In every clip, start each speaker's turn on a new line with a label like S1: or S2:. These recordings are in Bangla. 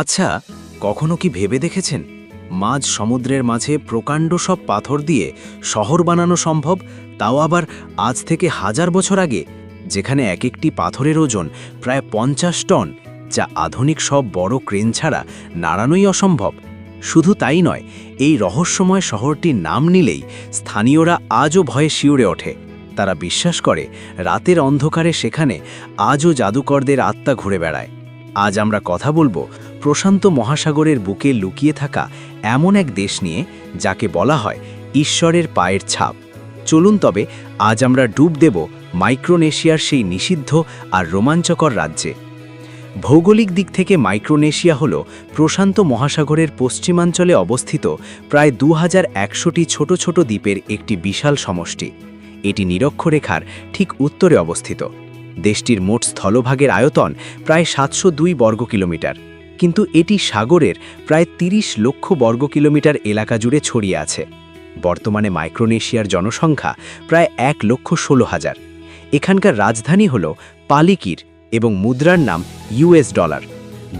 S1: আচ্ছা কখনো কি ভেবে দেখেছেন? মাঝ সমুদ্রের মাঝে প্রকাণ্ড সব পাথর দিয়ে শহর বানানো সম্ভব, তাও আবার আজ থেকে হাজার বছর আগে, যেখানে এক একটি পাথরের ওজন প্রায় পঞ্চাশ টন, যা আধুনিক সব বড় ক্রেন ছাড়া নাড়ানোই অসম্ভব। শুধু তাই নয়, এই রহস্যময় শহরটির নাম নিলেই স্থানীয়রা আজও ভয়ে শিউরে ওঠে। তারা বিশ্বাস করে, রাতের অন্ধকারে সেখানে আজও জাদুকরদের আত্মা ঘুরে বেড়ায়। আজ আমরা কথা বলব প্রশান্ত মহাসাগরের বুকে লুকিয়ে থাকা এমন এক দেশ নিয়ে, যাকে বলা হয় ঈশ্বরের পায়ের ছাপ। চলুন তবে, আজ আমরা ডুব দেব মাইক্রোনেশিয়ার সেই নিষিদ্ধ আর রোমাঞ্চকর রাজ্যে। ভৌগোলিক দিক থেকে মাইক্রোনেশিয়া হল প্রশান্ত মহাসাগরের পশ্চিমাঞ্চলে অবস্থিত প্রায় দু একশোটি ছোট ছোট দ্বীপের একটি বিশাল সমষ্টি। এটি নিরক্ষরেখার ঠিক উত্তরে অবস্থিত। দেশটির মোট স্থলভাগের আয়তন প্রায় সাতশো দুই বর্গ কিলোমিটার কিন্তু এটি সাগরের প্রায় ৩০ লক্ষ বর্গ কিলোমিটার এলাকা জুড়ে ছড়িয়ে আছে। বর্তমানে মাইক্রোনেশিয়ার জনসংখ্যা প্রায় এক লক্ষ ষোলো হাজার। এখানকার রাজধানী হল পালিকির এবং মুদ্রার নাম ইউএস ডলার।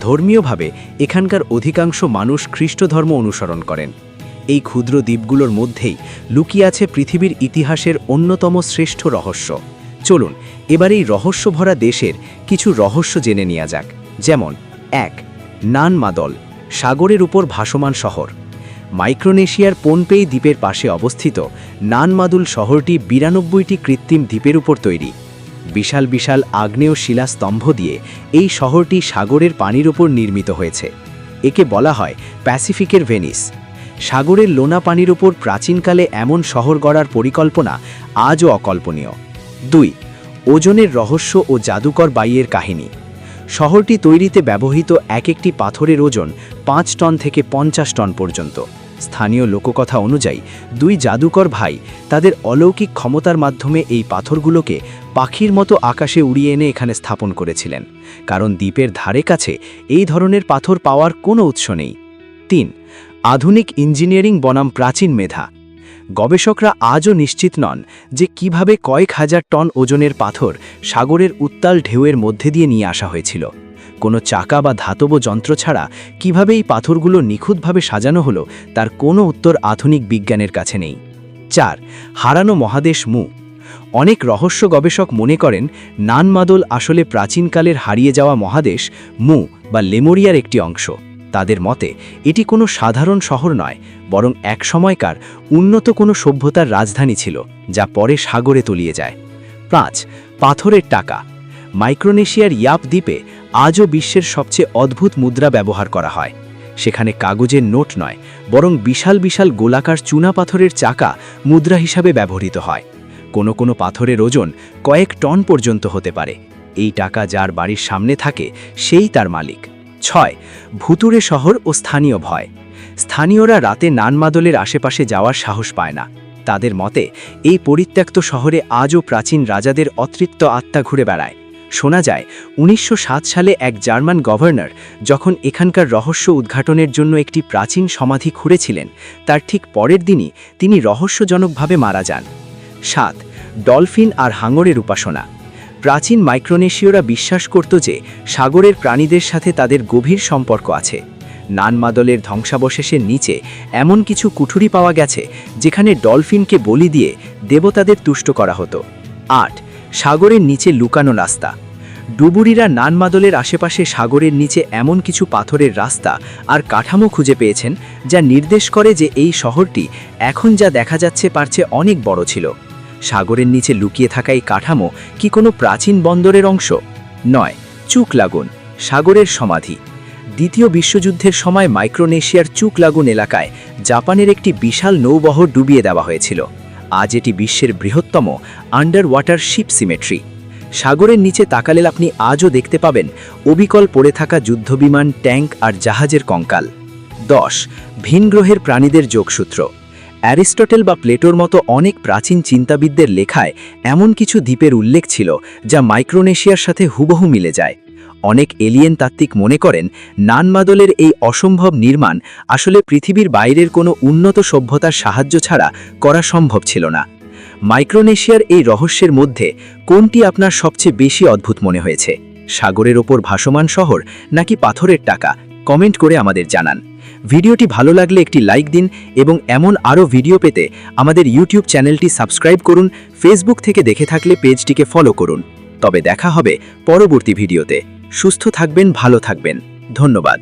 S1: ধর্মীয়ভাবে এখানকার অধিকাংশ মানুষ খ্রিস্ট ধর্ম অনুসরণ করেন। এই ক্ষুদ্র দ্বীপগুলোর মধ্যেই লুকিয়ে আছে পৃথিবীর ইতিহাসের অন্যতম শ্রেষ্ঠ রহস্য। চলুন, এবার এই রহস্যভরা দেশের কিছু রহস্য জেনে নেওয়া যাক। যেমন, এক নান মাদল সাগরের উপর ভাসমান শহর। মাইক্রোনেশিয়ার পোনপেই দ্বীপের পাশে অবস্থিত নানমাদুল শহরটি বিরানব্বইটি কৃত্রিম দ্বীপের উপর তৈরি। বিশাল বিশাল আগ্নেয় শিলাস্তম্ভ দিয়ে এই শহরটি সাগরের পানির উপর নির্মিত হয়েছে। একে বলা হয় প্যাসিফিকের ভেনিস। সাগরের লোনা পানির উপর প্রাচীনকালে এমন শহর গড়ার পরিকল্পনা আজও অকল্পনীয়। দুই, ওজনের রহস্য ও জাদুকর বাইয়ের কাহিনী। শহরটি তৈরিতে ব্যবহৃত এক একটি পাথরের ওজন পাঁচ টন থেকে পঞ্চাশ টন পর্যন্ত। স্থানীয় লোককথা অনুযায়ী, দুই জাদুকর ভাই তাদের অলৌকিক ক্ষমতার মাধ্যমে এই পাথরগুলোকে পাখির মতো আকাশে উড়িয়ে এনে এখানে স্থাপন করেছিলেন। কারণ দ্বীপের ধারে কাছে এই ধরনের পাথর পাওয়ার কোনো উৎস নেই। তিন, আধুনিক ইঞ্জিনিয়ারিং বনাম প্রাচীন মেধা। গবেষকরা আজও নিশ্চিত নন যে কীভাবে কয়েক হাজার টন ওজনের পাথর সাগরের উত্তাল ঢেউয়ের মধ্যে দিয়ে নিয়ে আসা হয়েছিল। কোনো চাকা বা ধাতব যন্ত্র ছাড়া কীভাবে এই পাথরগুলো নিখুঁতভাবে সাজানো হলো তার কোনো উত্তর আধুনিক বিজ্ঞানের কাছে নেই। চার, হারানো মহাদেশ মু। অনেক রহস্য গবেষক মনে করেন, নানমাদল আসলে প্রাচীনকালের হারিয়ে যাওয়া মহাদেশ মু বা লেমোরিয়ার একটি অংশ। তাদের মতে, এটি কোনো সাধারণ শহর নয়, বরং এক সময়কার উন্নত কোনো সভ্যতার রাজধানী ছিল, যা পরে সাগরে তলিয়ে যায়। পাঁচ, পাথরের টাকা। মাইক্রোনেশিয়ার ইয়াপ দ্বীপে আজও বিশ্বের সবচেয়ে অদ্ভুত মুদ্রা ব্যবহার করা হয়। সেখানে কাগজের নোট নয়, বরং বিশাল বিশাল গোলাকার চুনা পাথরের চাকা মুদ্রা হিসাবে ব্যবহৃত হয়। কোনো কোনো পাথরের ওজন কয়েক টন পর্যন্ত হতে পারে। এই টাকা যার বাড়ির সামনে থাকে, সেই তার মালিক। ছয় ভুতুরে শহর ও স্থানীয় ভয়। স্থানীয়রা রাতে নানমাদলের আশেপাশে যাওয়ার সাহস পায় না। তাদের মতে, এই পরিত্যক্ত শহরে আজও প্রাচীন রাজাদের অতৃপ্ত আত্মা ঘুরে বেড়ায়। শোনা যায়, উনিশশো সাত সালে এক জার্মান গভর্নর যখন এখানকার রহস্য উদ্ঘাটনের জন্য একটি প্রাচীন সমাধি খুঁড়েছিলেন, তার ঠিক পরের দিনই তিনি রহস্যজনকভাবে মারা যান। সাত, ডলফিন আর হাঙরের উপাসনা। প্রাচীন মাইক্রোনেশীয়রা বিশ্বাস করত যে সাগরের প্রাণীদের সাথে তাদের গভীর সম্পর্ক আছে। নানমাদলের ধ্বংসাবশেষের নিচে এমন কিছু কুঠুরি পাওয়া গেছে, যেখানে ডলফিনকে বলি দিয়ে দেবতাদের তুষ্ট করা হতো। আট, সাগরের নিচে লুকানো রাস্তা। ডুবুরিরা নানমাদলের আশেপাশে সাগরের নিচে এমন কিছু পাথরের রাস্তা আর কাঠামো খুঁজে পেয়েছেন, যা নির্দেশ করে যে এই শহরটি এখন যা দেখা যাচ্ছে পারছে অনেক বড় ছিল। সাগরের নিচে লুকিয়ে থাকা এই কাঠামো কি কোনো প্রাচীন বন্দরের অংশ? নয়, চুক লাগুন, সাগরের সমাধি। দ্বিতীয় বিশ্বযুদ্ধের সময় মাইক্রোনেশিয়ার চুক লাগুন এলাকায় জাপানের একটি বিশাল নৌবহর ডুবিয়ে দেওয়া হয়েছিল। আজ এটি বিশ্বের বৃহত্তম আন্ডার ওয়াটার শিপ সিমেট্রি। সাগরের নিচে তাকালে আপনি আজও দেখতে পাবেন অবিকল পড়ে থাকা যুদ্ধবিমান, ট্যাঙ্ক আর জাহাজের কঙ্কাল। দশ, ভিনগ্রহের প্রাণীদের যোগসূত্র। অ্যারিস্টটেল বা প্লেটোর মতো অনেক প্রাচীন চিন্তাবিদদের লেখায় এমন কিছু দ্বীপের উল্লেখ ছিল যা মাইক্রোনেশিয়ার সাথে হুবহু মিলে যায়। অনেক এলিয়েন তাত্ত্বিক মনে করেন, নানমাদলের এই অসম্ভব নির্মাণ আসলে পৃথিবীর বাইরের কোনো উন্নত সভ্যতার সাহায্য ছাড়া করা সম্ভব ছিল না। মাইক্রোনেশিয়ার এই রহস্যের মধ্যে কোনটি আপনার সবচেয়ে বেশি অদ্ভুত মনে হয়েছে? সাগরের ওপর ভাসমান শহর নাকি পাথরের টাকা?
S2: কমেন্ট করে আমাদের জানান। ভিডিওটি ভালো লাগলে একটি লাইক দিন এবং এমন আরও ভিডিও পেতে আমাদের ইউটিউব চ্যানেলটি সাবস্ক্রাইব করুন, ফেসবুক থেকে দেখে থাকলে পেজটিকে ফলো করুন। তবে দেখা হবে পরবর্তী ভিডিওতে। সুস্থ থাকবেন, ভালো থাকবেন। ধন্যবাদ।